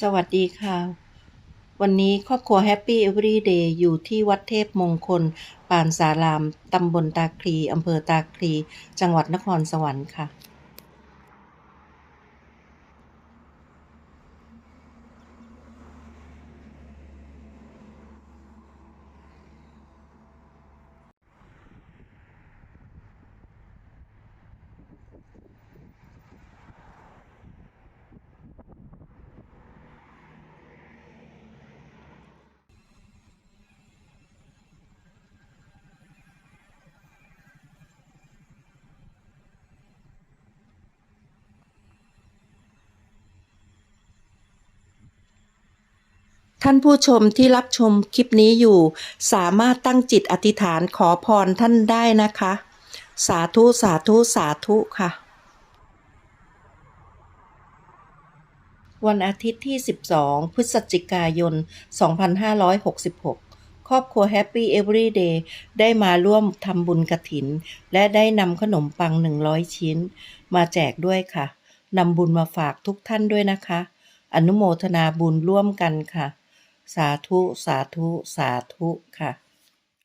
สวัสดีค่ะ วันนี้ครอบครัวแฮปปี้เอเวอรี่เดย์อยู่ที่วัดเทพมงคลปานสาราม ตำบลตาคลีอำเภอตาคลี จังหวัดนครสวรรค์ค่ะ ท่านผู้ชมที่รับชมคลิปนี้อยู่ สามารถตั้งจิตอธิษฐานขอพรท่านได้นะคะ สาธุ สาธุ สาธุค่ะ วันอาทิตย์ที่ 12 พฤศจิกายน 2566ครอบครัว Happy Every Day ได้มาร่วมทำบุญกระถิน และได้นำขนมปัง 100 ชิ้น มาแจกด้วยค่ะนำบุญมาฝากทุกท่านด้วยนะคะ อนุโมทนาบุญร่วมกันค่ะ สาธุ สาธุ สาธุค่ะ